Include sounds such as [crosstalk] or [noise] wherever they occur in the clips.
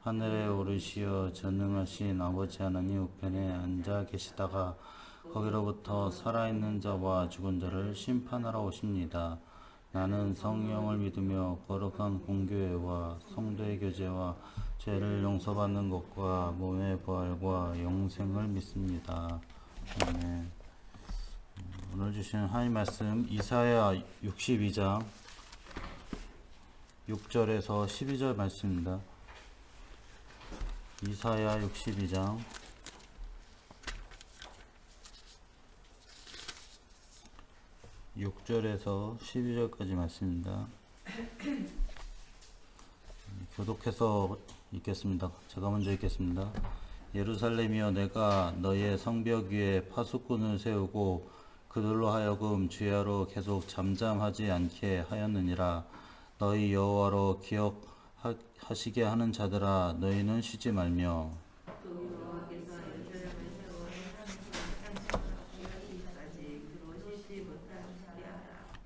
하늘에 오르시어 전능하신 아버지 하나님 우편에 앉아 계시다가 거기로부터 살아있는 자와 죽은 자를 심판하러 오십니다. 나는 성령을 믿으며 거룩한 공교회와 성도의 교제와 죄를 용서받는 것과 몸의 부활과 영생을 믿습니다. 아멘. 오늘 주신 하나님 말씀 이사야 62장 6절에서 12절 말씀입니다. 이사야 62장 6절에서 12절까지 말씀입니다. [clears throat] 교독해서 읽겠습니다. 제가 먼저 읽겠습니다. 예루살렘이여 내가 너의 성벽 위에 파수꾼을 세우고 그들로 하여금 주야로 계속 잠잠하지 않게 하였느니라 너희 여호와로 기억 하 시게 하는 자들아 너희는 쉬지 말며.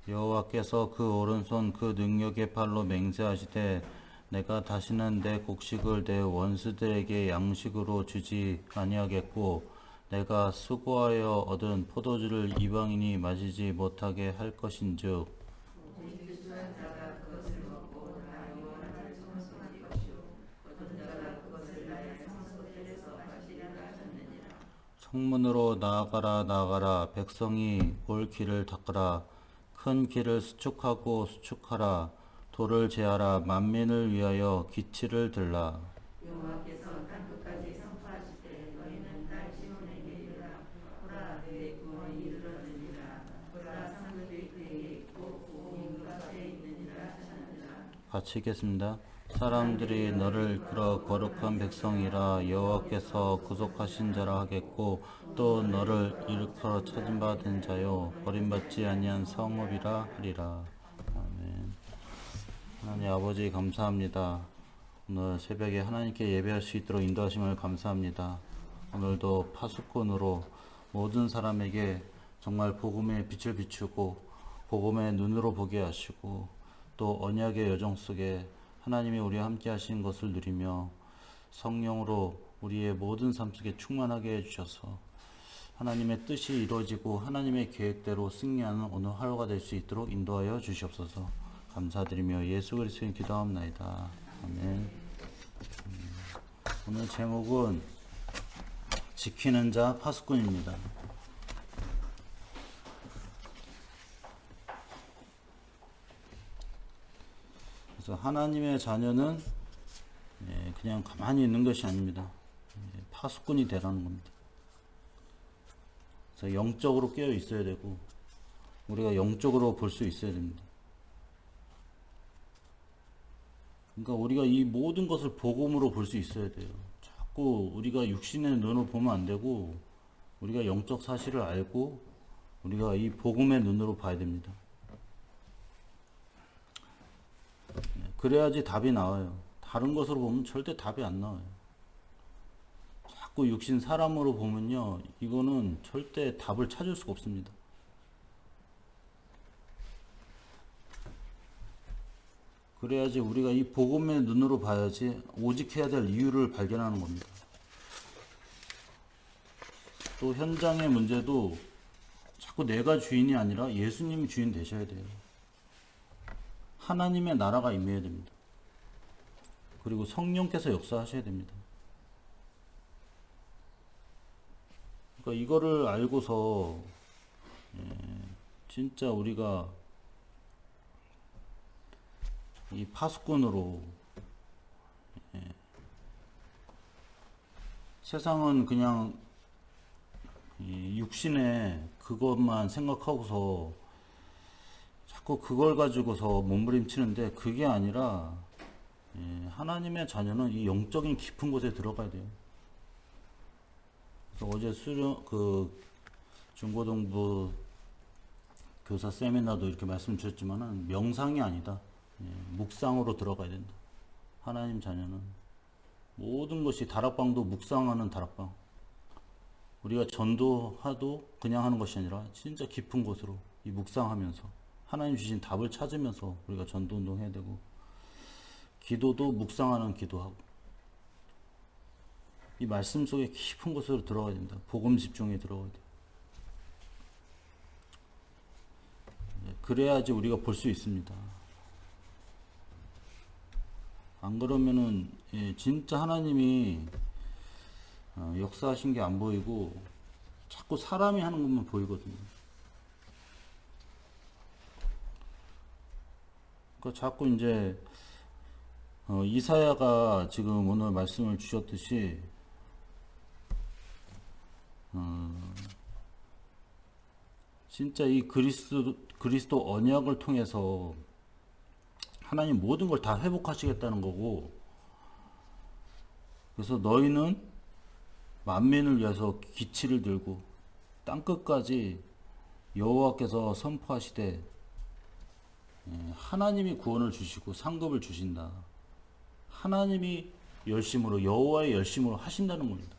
여호와께서 그 오른손 그 능력의 팔로 맹세하시되 내가 다시는 내 곡식을 내 원수들에게 양식으로 주지 아니하겠고 내가 수고하여 얻은 포도주를 이방인이 마시지 못하게 할 것인즉 질투한 자가 그것을 먹고 다 영원한 성소지 것이요 어떤 자가 그것을 나의 성소들에서 마시리라 하셨느니라. 성문으로 나아가라 나아가라. 백성이 올 길을 닦으라. 큰 길을 수축하고 수축하라. 돌을 제하라. 만민을 위하여 기치를 들라. 같이 읽겠습니다. 사람들이 너를 끌어 거룩한 백성이라 여호와께서 구속하신 자라 하겠고 또 너를 일컬어 찾은 바 된 자요 버림받지 아니한 성읍이라 하리라. 아멘. 하나님 아버지 감사합니다. 오늘 새벽에 하나님께 예배할 수 있도록 인도하심을 감사합니다. 오늘도 파수꾼으로 모든 사람에게 정말 복음의 빛을 비추고 복음의 눈으로 보게 하시고 또 언약의 여정 속에 하나님이 우리와 함께 하신 것을 누리며 성령으로 우리의 모든 삶 속에 충만하게 해주셔서 하나님의 뜻이 이루어지고 하나님의 계획대로 승리하는 오늘 하루가 될 수 있도록 인도하여 주시옵소서. 감사드리며 예수 그리스도인 기도합나이다. 아멘. 음, 오늘 제목은 지키는 자 파수꾼입니다 그래서 하나님의 자녀는 예, 그냥 가만히 있는 것이 아닙니다. 예, 파수꾼이 되라는 겁니다. 그래서 영적으로 깨어 있어야 되고 우리가 영적으로 볼 수 있어야 됩니다. 그러니까 우리가 이 모든 것을 복음으로 볼 수 있어야 돼요. 자꾸 우리가 육신의 눈으로 보면 안 되고 우리가 영적 사실을 알고 우리가 이 복음의 눈으로 봐야 됩니다. 그래야지 답이 나와요. 다른 것으로 보면 절대 답이 안 나와요. 자꾸 육신 사람으로 보면요, 이거는 절대 답을 찾을 수가 없습니다. 그래야지 우리가 이 복음의 눈으로 봐야지 오직 해야 될 이유를 발견하는 겁니다. 또 현장의 문제도 자꾸 내가 주인이 아니라 예수님이 주인 되셔야 돼요. 하나님의 나라가 임해야 됩니다. 그리고 성령께서 역사하셔야 됩니다. 그러니까 이거를 알고서 예, 진짜 우리가 이 파수꾼으로 예, 세상은 그냥 이 육신의 그것만 생각하고서 자꾸 그걸 가지고서 몸부림치는데 그게 아니라 예, 하나님의 자녀는 이 영적인 깊은 곳에 들어가야 돼요. 그래서 어제 수련 그 중고등부 교사 세미나도 이렇게 말씀 주셨지만은 명상이 아니다. 예, 묵상으로 들어가야 된다. 하나님 자녀는 모든 것이 다락방도 묵상하는 다락방. 우리가 전도하도 그냥 하는 것이 아니라 진짜 깊은 곳으로 이 묵상하면서 하나님 주신 답을 찾으면서 우리가 전도 운동 해야 되고 기도도 묵상하는 기도하고 이 말씀 속에 깊은 곳으로 들어가야 된다. 복음 집중에 들어가야 돼. 네, 그래야지 우리가 볼 수 있습니다. 안 그러면은 예, 진짜 하나님이 어, 역사하신 게 안 보이고 자꾸 사람이 하는 것만 보이거든요. 그러니까 자꾸 이제 어, 이사야가 지금 오늘 말씀을 주셨듯이 어, 진짜 이 그리스도 그리스도 언약을 통해서 하나님 모든 걸 다 회복하시겠다는 거고 그래서 너희는 만민을 위해서 기치를 들고 땅 끝까지 여호와께서 선포하시되 예, 하나님이 구원을 주시고 상급을 주신다. 하나님이 열심으로 여호와의 열심으로 하신다는 겁니다.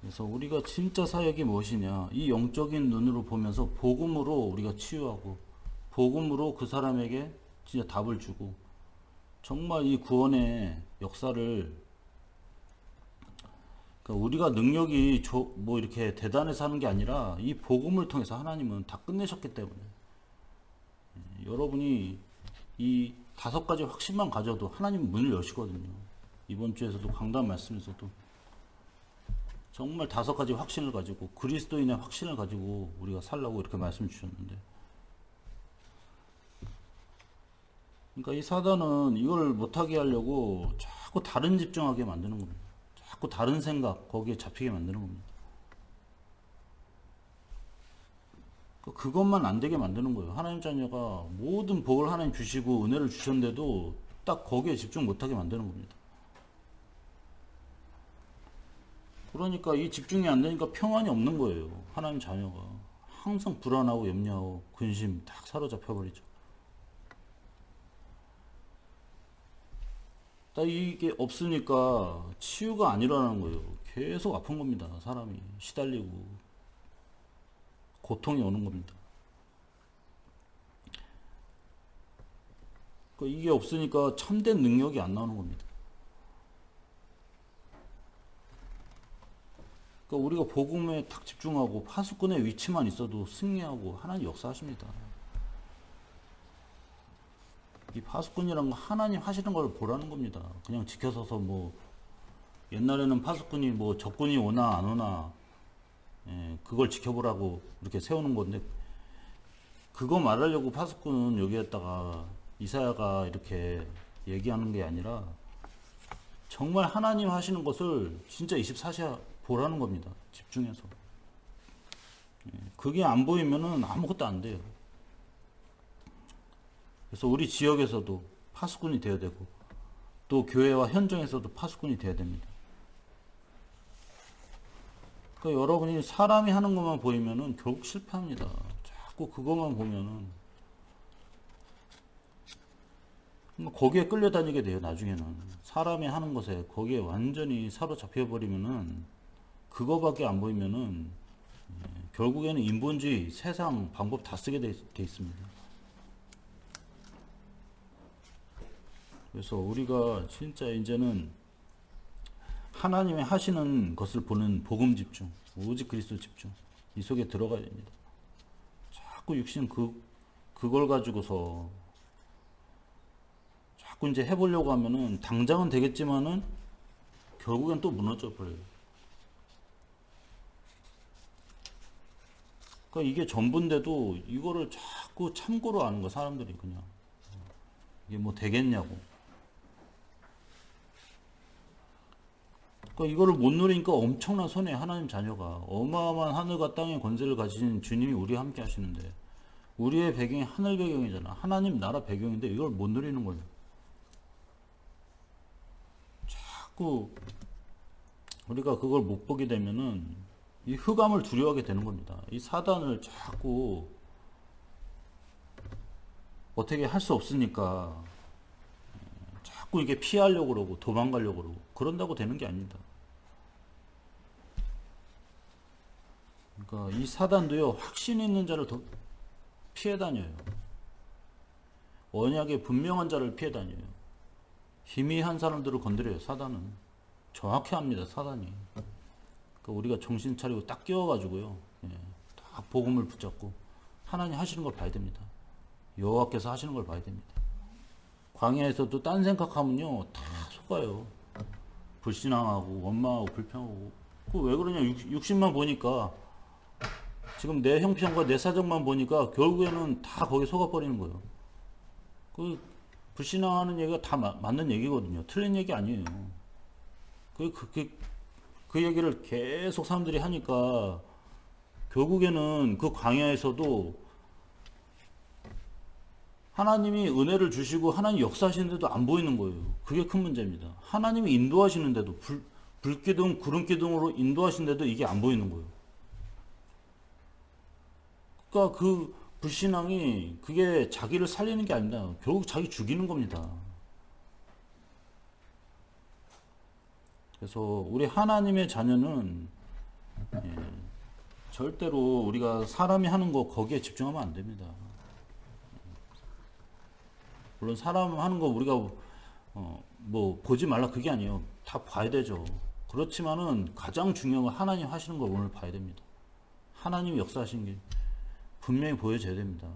그래서 우리가 진짜 사역이 무엇이냐? 이 영적인 눈으로 보면서 복음으로 우리가 치유하고 복음으로 그 사람에게 진짜 답을 주고 정말 이 구원의 역사를 그러니까 우리가 능력이 조- 뭐 이렇게 대단해서 하는 게 아니라 이 복음을 통해서 하나님은 다 끝내셨기 때문에 예, 여러분이 이 다섯 가지 확신만 가져도 하나님 문을 여시거든요. 이번 주에서도 강단 말씀에서도 정말 다섯 가지 확신을 가지고 그리스도인의 확신을 가지고 우리가 살라고 이렇게 말씀 주셨는데 그러니까 이 사단은 이걸 못하게 하려고 자꾸 다른 집중하게 만드는 겁니다. 자꾸 다른 생각 거기에 잡히게 만드는 겁니다. 그러니까 그것만 안 되게 만드는 거예요. 하나님 자녀가 모든 복을 하나님 주시고 은혜를 주셨는데도 딱 거기에 집중 못하게 만드는 겁니다. 그러니까 이 집중이 안 되니까 평안이 없는 거예요. 하나님 자녀가 항상 불안하고 염려하고 근심 딱 사로잡혀 버리죠. 딱 이게 없으니까 치유가 안 일어나는 거예요. 계속 아픈 겁니다. 사람이 시달리고 고통이 오는 겁니다. 그러니까 이게 없으니까 참된 능력이 안 나오는 겁니다. 그러니까 우리가 복음에 탁 집중하고 파수꾼의 위치만 있어도 승리하고 하나님 역사하십니다. 이 파수꾼이란 거 하나님 하시는 걸 보라는 겁니다. 그냥 지켜서서 뭐 옛날에는 파수꾼이 뭐 적군이 오나 안 오나 예, 그걸 지켜보라고 이렇게 세우는 건데 그거 말하려고 파수꾼은 여기에다가 이사야가 이렇게 얘기하는 게 아니라 정말 하나님 하시는 것을 진짜 24시간 보라는 겁니다. 집중해서. 예, 그게 안 보이면은 아무것도 안 돼요. 그래서 우리 지역에서도 파수꾼이 되어야 되고 또 교회와 현장에서도 파수꾼이 되어야 됩니다. 그러니까 여러분이 사람이 하는 것만 보이면은 결국 실패합니다. 자꾸 그것만 보면은 뭐 거기에 끌려다니게 돼요 나중에는 사람이 하는 것에 거기에 완전히 사로잡혀 버리면은 그거밖에 안 보이면은 예, 결국에는 인본주의 세상 방법 다 쓰게 돼, 돼 있습니다. 그래서 우리가 진짜 이제는 하나님이 하시는 것을 보는 복음 집중, 오직 그리스도 집중 이 속에 들어가야 됩니다. 자꾸 육신 그 그걸 가지고서 자꾸 이제 해보려고 하면은 당장은 되겠지만은 결국엔 또 무너져 버려요. 그러니까 이게 전부인데도 이거를 자꾸 참고로 하는 거 사람들이 그냥 이게 뭐 되겠냐고. 그러니까 이거를 못 누리니까 엄청난 손해 하나님 자녀가 어마어마한 하늘과 땅의 권세를 가지신 주님이 우리와 함께 하시는데 우리의 배경이 하늘 배경이잖아. 하나님 나라 배경인데 이걸 못 누리는 거예요. 자꾸 우리가 그걸 못 보게 되면은 이 흑암을 두려워하게 되는 겁니다. 이 사단을 자꾸 어떻게 할 수 없으니까 자꾸 이게 피하려고 그러고 도망가려고 그러고 그런다고 되는 게 아닙니다. 그러니까 이 사단도요 확신 있는 자를 더 피해 다녀요. 언약에 분명한 자를 피해 다녀요. 희미한 사람들을 건드려요. 사단은 정확히 합니다. 사단이. 그러니까 우리가 정신 차리고 딱 끼워가지고요. 예, 딱 복음을 붙잡고 하나님 하시는 걸 봐야 됩니다. 여호와께서 하시는 걸 봐야 됩니다. 광야에서도 딴 생각하면요 다 속아요. 불신앙하고 원망하고 불평하고 그 왜 그러냐 육, 육신만 보니까 지금 내 형편과 내 사정만 보니까 결국에는 다 거기에 속아버리는 거예요. 그 불신앙하는 얘기가 다 마- 맞는 얘기거든요. 틀린 얘기 아니에요. 그, 그, 그, 그 얘기를 계속 사람들이 하니까 결국에는 그 광야에서도 하나님이 은혜를 주시고 하나님 역사하시는데도 안 보이는 거예요. 그게 큰 문제입니다. 하나님이 인도하시는데도 불, 불기둥, 구름기둥으로 인도하시는데도 이게 안 보이는 거예요. 그러니까 그 불신앙이 그게 자기를 살리는 게 아닙니다. 결국 자기 죽이는 겁니다. 그래서 우리 하나님의 자녀는 예, 절대로 우리가 사람이 하는 거 거기에 집중하면 안 됩니다. 물론 사람 하는 거 우리가 어, 뭐 보지 말라 그게 아니에요. 다 봐야 되죠. 그렇지만은 가장 중요한 건 하나님 하시는 걸 오늘 봐야 됩니다. 하나님이 역사하시는 게 분명히 보여져야 됩니다.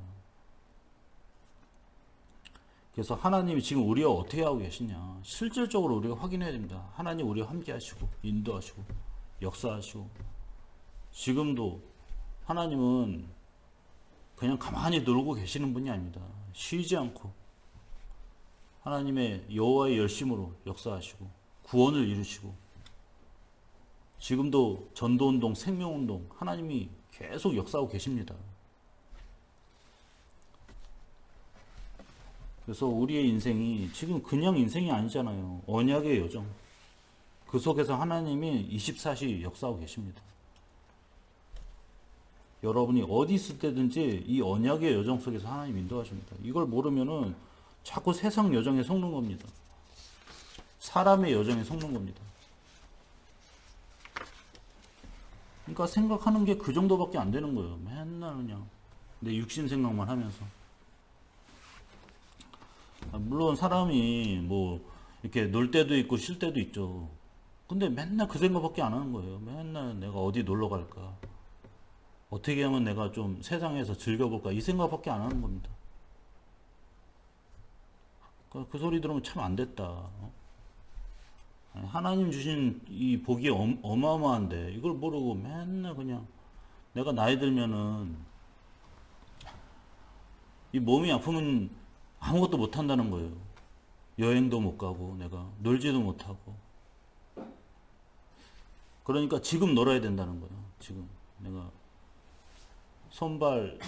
그래서 하나님이 지금 우리와 어떻게 하고 계시냐. 실질적으로 우리가 확인해야 됩니다. 하나님 우리와 함께 하시고, 인도하시고, 역사하시고. 지금도 하나님은 그냥 가만히 놀고 계시는 분이 아닙니다. 쉬지 않고 하나님의 여호와의 열심으로 역사하시고 구원을 이루시고 지금도 전도운동, 생명운동 하나님이 계속 역사하고 계십니다. 그래서 우리의 인생이 지금 그냥 인생이 아니잖아요. 언약의 여정. 그 속에서 하나님이 24시 역사하고 계십니다. 여러분이 어디 있을 때든지 이 언약의 여정 속에서 하나님 인도하십니다. 이걸 모르면은 자꾸 세상 여정에 속는 겁니다. 사람의 여정에 속는 겁니다. 그러니까 생각하는 게 그 정도밖에 안 되는 거예요. 맨날 그냥 내 육신 생각만 하면서. 아, 물론 사람이 뭐 이렇게 놀 때도 있고 쉴 때도 있죠. 근데 맨날 그 생각밖에 안 하는 거예요. 맨날 내가 어디 놀러 갈까? 어떻게 하면 내가 좀 세상에서 즐겨볼까? 이 생각밖에 안 하는 겁니다. 그, 그 소리 들으면 참 안 됐다. 어? 하나님 주신 이 복이 엄, 어마어마한데 이걸 모르고 맨날 그냥 내가 나이 들면은 이 몸이 아프면 아무것도 못 한다는 거예요. 여행도 못 가고 내가 놀지도 못하고 그러니까 지금 놀아야 된다는 거예요. 지금 내가 손발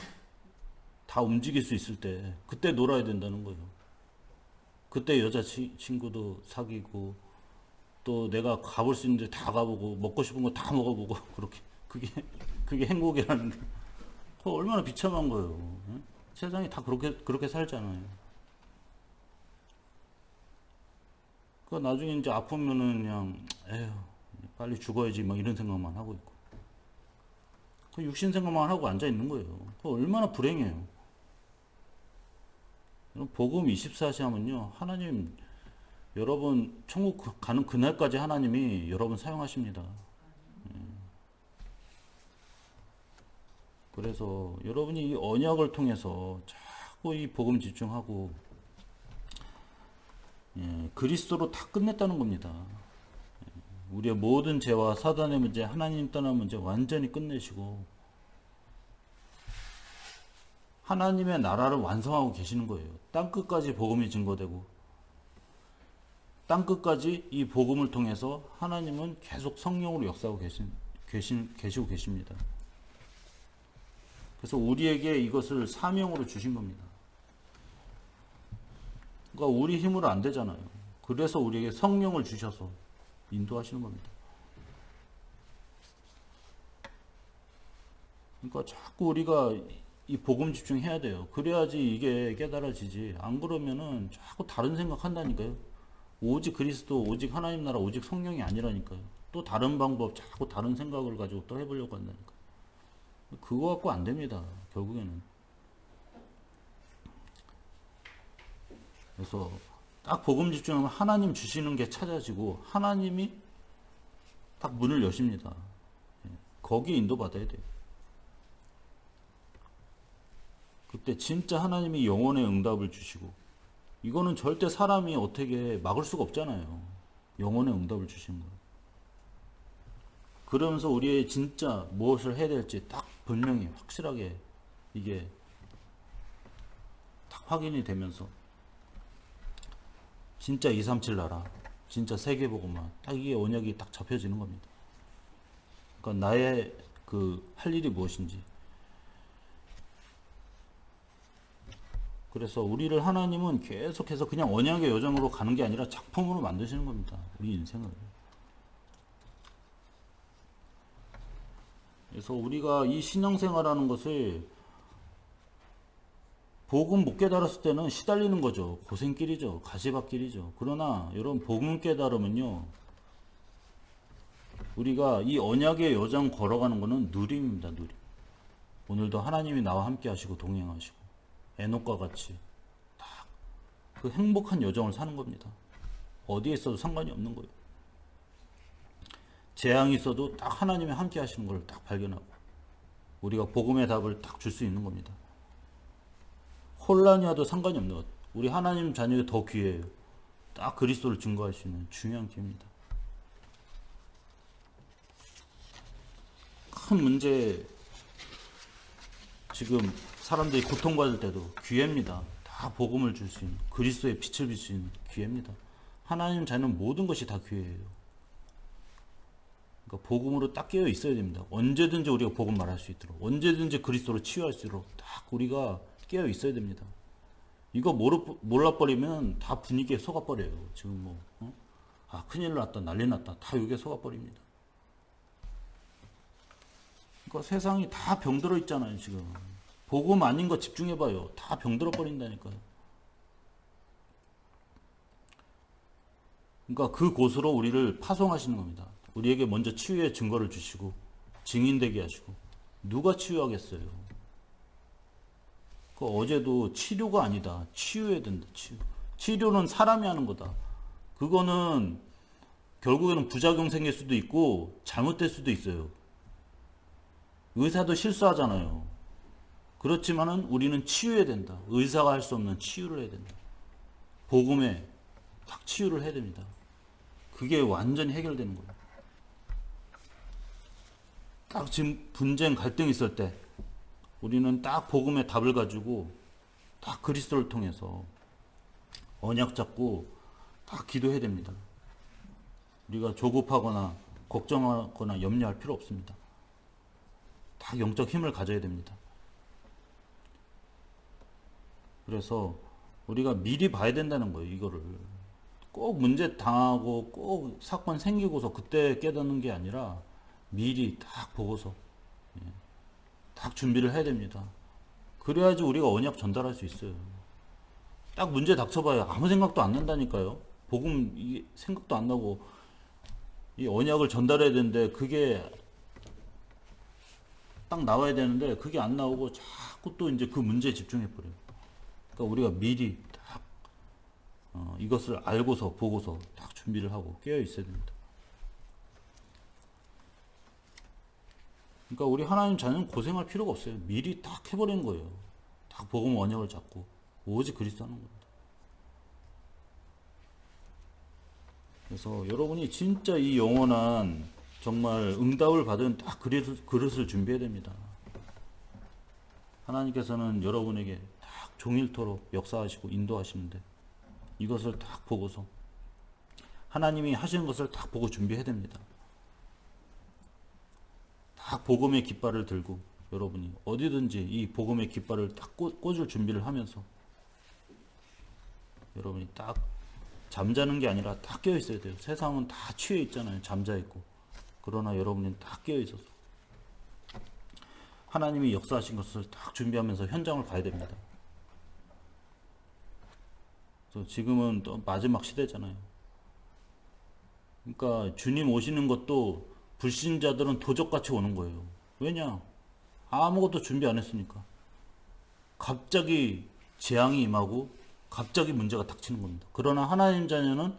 다 움직일 수 있을 때 그때 놀아야 된다는 거예요. 그때 여자 치- 친구도 사귀고 또 내가 가볼 수 있는 데 다 가보고 먹고 싶은 거 다 먹어보고 [laughs] 그렇게 그게 그게 행복이라는 게그 얼마나 비참한 거예요. 응? 세상이 다 그렇게 그렇게 살잖아요. 그 나중에 이제 아프면은 그냥 에휴 빨리 죽어야지 막 이런 생각만 하고 있고 그 육신 생각만 하고 앉아 있는 거예요. 그 얼마나 불행해요. 복음 24시 하면요 하나님 여러분 천국 가는 그날까지 하나님이 여러분 사용하십니다. 그래서 여러분이 이 언약을 통해서 자꾸 이 복음 집중하고 예, 그리스도로 다 끝냈다는 겁니다. 예, 우리의 모든 죄와 사단의 문제, 하나님 떠난 문제 완전히 끝내시고 하나님의 나라를 완성하고 계시는 거예요. 땅 끝까지 복음이 증거되고 땅 끝까지 이 복음을 통해서 하나님은 계속 성령으로 역사하고 계신, 계신, 계시고 계십니다. 그래서 우리에게 이것을 사명으로 주신 겁니다. 그러니까 우리 힘으로 안 되잖아요. 그래서 우리에게 성령을 주셔서 인도하시는 겁니다. 그러니까 자꾸 우리가 이 복음 집중해야 돼요. 그래야지 이게 깨달아지지. 안 그러면은 자꾸 다른 생각한다니까요. 오직 그리스도, 오직 하나님 나라, 오직 성령이 아니라니까요. 또 다른 방법, 자꾸 다른 생각을 가지고 또 해보려고 한다니까. 그거 갖고 안 됩니다. 결국에는. 그래서 딱 복음 집중하면 하나님 주시는 게 찾아지고 하나님이 딱 문을 여십니다. 예, 거기에 인도받아야 돼요. 그때 진짜 하나님이 영혼의 응답을 주시고 이거는 절대 사람이 어떻게 막을 수가 없잖아요. 영혼의 응답을 주시는 거예요. 그러면서 우리의 진짜 무엇을 해야 될지 딱 분명히 확실하게 이게 딱 확인이 되면서 진짜 237 나라, 진짜 세계보고만 딱 이게 언약이 딱 잡혀지는 겁니다. 그러니까 나의 그 할 일이 무엇인지. 그래서 우리를 하나님은 계속해서 그냥 언약의 여정으로 가는 게 아니라 작품으로 만드시는 겁니다. 우리 인생을. 그래서 우리가 이 신앙생활하는 것을 복음 못 깨달았을 때는 시달리는 거죠. 고생길이죠. 가시밭길이죠. 그러나 여러분 복음 깨달으면요. 우리가 이 언약의 여정 걸어가는 거는 누림입니다. 누림. 오늘도 하나님이 나와 함께 하시고 동행하시고 에녹과 같이 딱 그 행복한 여정을 사는 겁니다. 어디에 있어도 상관이 없는 거예요. 재앙이 있어도 딱 하나님이 함께 하시는 걸 딱 발견하고 우리가 복음의 답을 딱 줄 수 있는 겁니다. 혼란이 와도 상관이 없는 것. 우리 하나님 자녀가 더 귀해요. 딱 그리스도를 증거할 수 있는 중요한 기회입니다. 큰 문제 지금 사람들이 고통받을 때도 기회입니다. 다 복음을 줄 수 있는 그리스도의 빛을 빌 수 있는 기회입니다. 하나님 자녀는 모든 것이 다 기회예요. 그러니까 복음으로 딱 깨어 있어야 됩니다. 언제든지 우리가 복음 말할 수 있도록, 언제든지 그리스도로 치유할 수 있도록 딱 우리가 깨어 있어야 됩니다. 이거 모르, 몰라 버리면 다 분위기에 속아 버려요. 지금 뭐, 어? 아, 큰일 났다, 난리 났다. 다 여기에 속아 버립니다. 그러니까 세상이 다 병들어 있잖아요, 지금. 복음 아닌 거 집중해봐요. 다 병들어 버린다니까요. 그러니까 그 곳으로 우리를 파송하시는 겁니다. 우리에게 먼저 치유의 증거를 주시고 증인되게 하시고 누가 치유하겠어요? 그 어제도 치료가 아니다. 치유해야 된다. 치유. 치료는 사람이 하는 거다. 그거는 결국에는 부작용 생길 수도 있고 잘못될 수도 있어요. 의사도 실수하잖아요. 그렇지만은 우리는 치유해야 된다. 의사가 할 수 없는 치유를 해야 된다. 복음에 딱 치유를 해야 됩니다. 그게 완전히 해결되는 거예요. 딱 지금 분쟁 갈등 있을 때 우리는 딱 복음의 답을 가지고 딱 그리스도를 통해서 언약 잡고 딱 기도해야 됩니다. 우리가 조급하거나 걱정하거나 염려할 필요 없습니다. 다 영적 힘을 가져야 됩니다. 그래서 우리가 미리 봐야 된다는 거예요, 이거를. 꼭 문제 당하고 꼭 사건 생기고서 그때 깨닫는 게 아니라 미리 딱 보고서 예, 딱 준비를 해야 됩니다. 그래야지 우리가 언약 전달할 수 있어요. 딱 문제 닥쳐봐야 아무 생각도 안 난다니까요. 복음 이게 생각도 안 나고 이 언약을 전달해야 되는데 그게 딱 나와야 되는데 그게 안 나오고 자꾸 또 이제 그 문제에 집중해 버려요. 그러니까 우리가 미리 딱 어, 이것을 알고서 보고서 딱 준비를 하고 깨어 있어야 됩니다. 그러니까 우리 하나님 자녀는 고생할 필요가 없어요. 미리 딱 해버리는 거예요. 딱 복음 언약을 잡고 오직 그리스도 하는 겁니다. 그래서 여러분이 진짜 이 영원한 정말 응답을 받은 딱 그릇, 그릇을 준비해야 됩니다. 하나님께서는 여러분에게 딱 종일토록 역사하시고 인도하시는데 이것을 딱 보고서 하나님이 하시는 것을 딱 보고 준비해야 됩니다. 딱 복음의 깃발을 들고 여러분이 어디든지 이 복음의 깃발을 딱 꽂- 꽂을 준비를 하면서 여러분이 딱 잠자는 게 아니라 딱 깨어 있어야 돼요. 세상은 다 취해 있잖아요. 잠자 있고. 그러나 여러분은 딱 깨어 있어서 하나님이 역사하신 것을 딱 준비하면서 현장을 가야 됩니다. 지금은 또 마지막 시대잖아요. 그러니까 주님 오시는 것도 불신자들은 도적같이 오는 거예요. 왜냐? 아무것도 준비 안 했으니까. 갑자기 재앙이 임하고 갑자기 문제가 닥치는 겁니다. 그러나 하나님 자녀는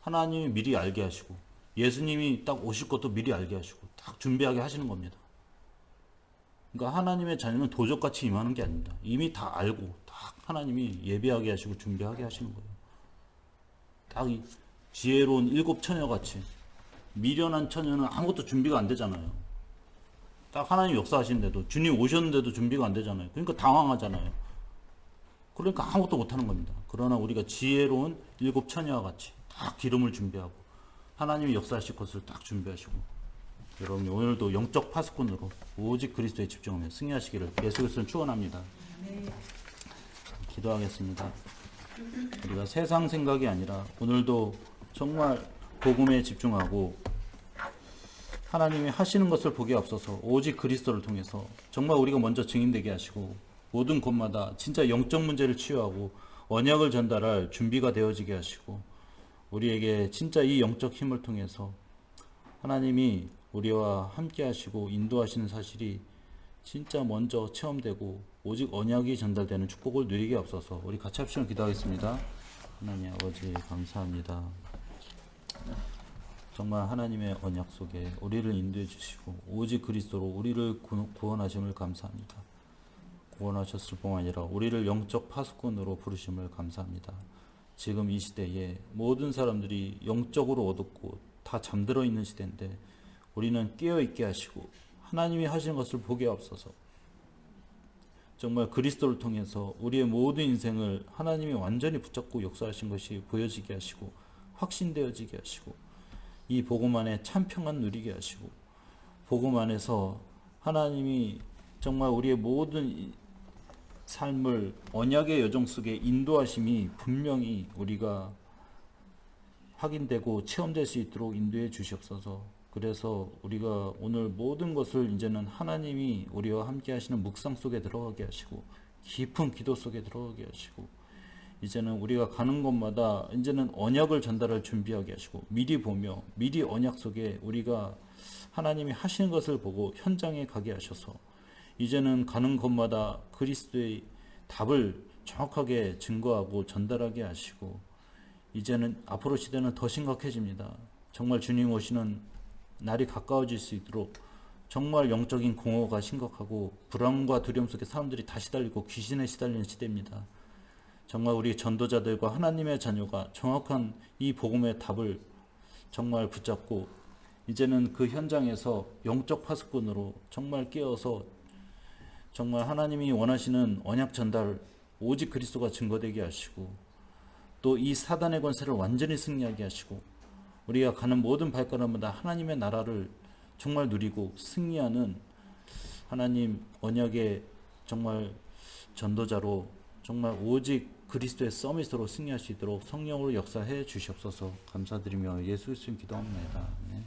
하나님이 미리 알게 하시고 예수님이 딱 오실 것도 미리 알게 하시고 딱 준비하게 하시는 겁니다. 그러니까 하나님의 자녀는 도적같이 임하는 게 아닙니다. 이미 다 알고 딱 하나님이 예비하게 하시고 준비하게 하시는 거예요. 딱이 지혜로운 일곱 처녀 같이 미련한 처녀는 아무것도 준비가 안 되잖아요. 딱 하나님 역사하시는데도 주님 오셨는데도 준비가 안 되잖아요. 그러니까 당황하잖아요. 그러니까 아무것도 못 하는 겁니다. 그러나 우리가 지혜로운 일곱 처녀와 같이 딱 기름을 준비하고 하나님이 역사하실 것을 딱 준비하시고 여러분 오늘도 영적 파수꾼으로 오직 그리스도에 집중하며 승리하시기를 예수 그리스도는 축원합니다. 기도하겠습니다. 우리가 세상 생각이 아니라 오늘도 정말 복음에 집중하고 하나님이 하시는 것을 보기 앞서서 오직 그리스도를 통해서 정말 우리가 먼저 증인되게 하시고 모든 곳마다 진짜 영적 문제를 치유하고 언약을 전달할 준비가 되어지게 하시고 우리에게 진짜 이 영적 힘을 통해서 하나님이 우리와 함께 하시고 인도하시는 사실이 진짜 먼저 체험되고 오직 언약이 전달되는 축복을 누리게 앞서서 우리 같이 합심을 기도하겠습니다. 하나님 아버지 감사합니다. 정말 하나님의 언약 속에 우리를 인도해 주시고 오직 그리스도로 우리를 구- 구원하심을 감사합니다. 구원하셨을 뿐 아니라 우리를 영적 파수꾼으로 부르심을 감사합니다. 지금 이 시대에 모든 사람들이 영적으로 어둡고 다 잠들어 있는 시대인데 우리는 깨어 있게 하시고 하나님이 하시는 것을 보게 앞서서 정말 그리스도를 통해서 우리의 모든 인생을 하나님이 완전히 붙잡고 역사하신 것이 보여지게 하시고 확신되어지게 하시고 이 복음 안에 참 평안 누리게 하시고 복음 안에서 하나님이 정말 우리의 모든 이- 삶을 언약의 여정 속에 인도하심이 분명히 우리가 확인되고 체험될 수 있도록 인도해 주시옵소서. 그래서 우리가 오늘 모든 것을 이제는 하나님이 우리와 함께 하시는 묵상 속에 들어가게 하시고 깊은 기도 속에 들어가게 하시고 이제는 우리가 가는 곳마다 이제는 언약을 전달할 준비하게 하시고 미리 보며 미리 언약 속에 우리가 하나님이 하시는 것을 보고 현장에 가게 하셔서 이제는 가는 곳마다 그리스도의 답을 정확하게 증거하고 전달하게 하시고 이제는 앞으로 시대는 더 심각해집니다. 정말 주님 오시는 날이 가까워질 수 있도록 정말 영적인 공허가 심각하고 불안과 두려움 속에 사람들이 다 시 달리고 귀신에 시달리는 시대입니다. 정말 우리 전도자들과 하나님의 자녀가 정확한 이 복음의 답을 정말 붙잡고 이제는 그 현장에서 영적 파수꾼으로 정말 깨어서 정말 하나님이 원하시는 언약 전달 오직 그리스도가 증거되게 하시고 또 이 사단의 권세를 완전히 승리하게 하시고 우리가 가는 모든 발걸음마다 하나님의 나라를 정말 누리고 승리하는 하나님 언약의 정말 전도자로 정말 오직 그리스도의 서밋으로 승리할 수 있도록 성령으로 역사해 주시옵소서 감사드리며 예수 그리스도 기도합니다. 네.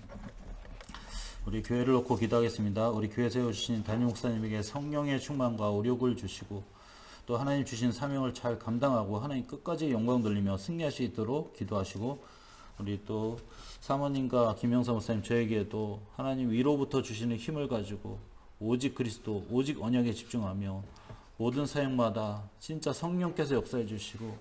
우리 교회를 놓고 기도하겠습니다. 우리 교회 세우신 담임 목사님에게 성령의 충만과 오력을 주시고 또 하나님 주신 사명을 잘 감당하고 하나님 끝까지 영광 돌리며 승리할 수 있도록 기도하시고 우리 또 사모님과 김영사 목사님 저에게도 하나님 위로부터 주시는 힘을 가지고 오직 그리스도 오직 언약에 집중하며 모든 사역마다 진짜 성령께서 역사해 주시고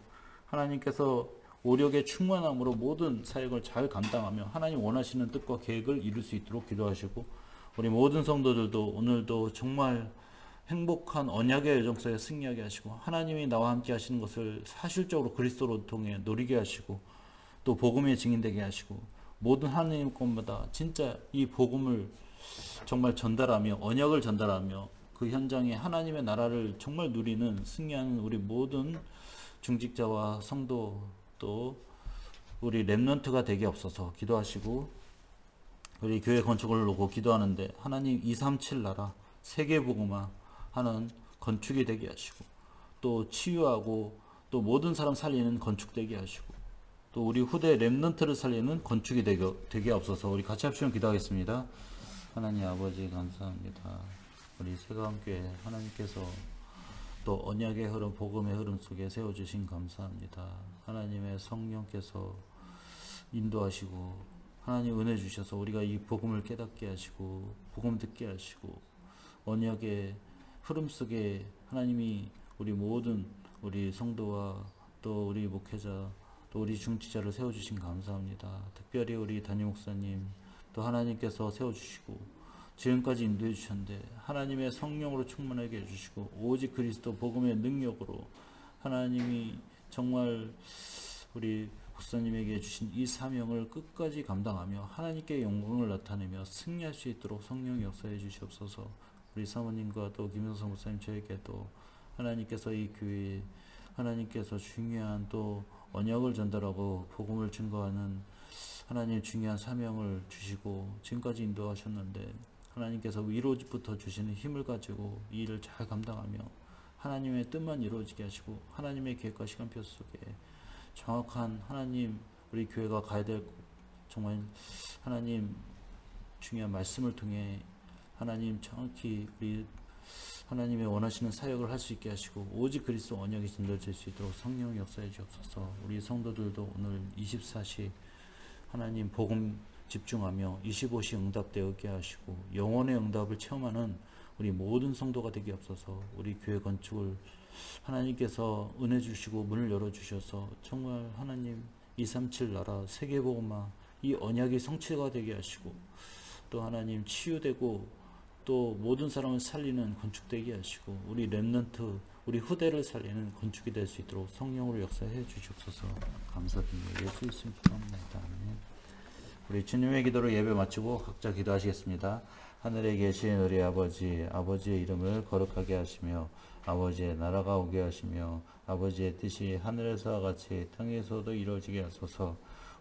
하나님께서 오력의 충만함으로 모든 사역을 잘 감당하며 하나님 원하시는 뜻과 계획을 이룰 수 있도록 기도하시고 우리 모든 성도들도 오늘도 정말 행복한 언약의 여정 속에 승리하게 하시고 하나님이 나와 함께 하시는 것을 사실적으로 그리스도로 통해 누리게 하시고 또 복음의 증인되게 하시고 모든 하나님 것마다 진짜 이 복음을 정말 전달하며 언약을 전달하며 그 현장에 하나님의 나라를 정말 누리는 승리하는 우리 모든 중직자와 성도 또 우리 렘넌트가 되게 없어서 기도하시고 우리 교회 건축을 놓고 기도하는데 하나님 237 나라 세계 복음화 하는 건축이 되게 하시고 또 치유하고 또 모든 사람 살리는 건축 되게 하시고 또 우리 후대 렘넌트를 살리는 건축이 되게, 되게 없어서 우리 같이 합시면 기도하겠습니다. 하나님 아버지 감사합니다. 우리 세가함교회 하나님께서 또 언약의 흐름, 복음의 흐름 속에 세워주신 감사합니다. 하나님의 성령께서 인도하시고 하나님 은혜 주셔서 우리가 이 복음을 깨닫게 하시고 복음 듣게 하시고 언약의 흐름 속에 하나님이 우리 모든 우리 성도와 또 우리 목회자 또 우리 중지자를 세워주신 감사합니다. 특별히 우리 담임 목사님 또 하나님께서 세워주시고 지금까지 인도해 주셨는데 하나님의 성령으로 충만하게 해주시고 오직 그리스도 복음의 능력으로 하나님이 정말 우리 목사님에게 주신 이 사명을 끝까지 감당하며 하나님께 영광을 나타내며 승리할 수 있도록 성령 역사해 주시옵소서 우리 사모님과 또 김영성 목사님 저에게도 하나님께서 이 교회에 하나님께서 중요한 또 언약을 전달하고 복음을 증거하는 하나님 중요한 사명을 주시고 지금까지 인도하셨는데 하나님께서 위로부터 주시는 힘을 가지고 이 일을 잘 감당하며 하나님의 뜻만 이루어지게 하시고 하나님의 계획과 시간표 속에 정확한 하나님 우리 교회가 가야 될 정말 하나님 중요한 말씀을 통해 하나님 정확히 우리 하나님의 원하시는 사역을 할 수 있게 하시고 오직 그리스도 언약이 전달될 수 있도록 성령 역사해 주옵소서. 우리 성도들도 오늘 24시 하나님 복음 집중하며 25시 응답되게 하시고 영원의 응답을 체험하는 우리 모든 성도가 되게 없어서 우리 교회 건축을 하나님께서 은혜 주시고 문을 열어 주셔서 정말 하나님 237 나라 세계 복음화 이 언약이 성취가 되게 하시고 또 하나님 치유되고 또 모든 사람을 살리는 건축되게 하시고 우리 렘넌트 우리 후대를 살리는 건축이 될 수 있도록 성령으로 역사해 주시옵소서. 감사드립니다. 예수 이름 기도합니다. 우리 주님의 기도로 예배 마치고 각자 기도하시겠습니다. 하늘에 계신 우리 아버지 아버지의 이름을 거룩하게 하시며 아버지의 나라가 오게 하시며 아버지의 뜻이 하늘에서와 같이 땅에서도 이루어지게 하소서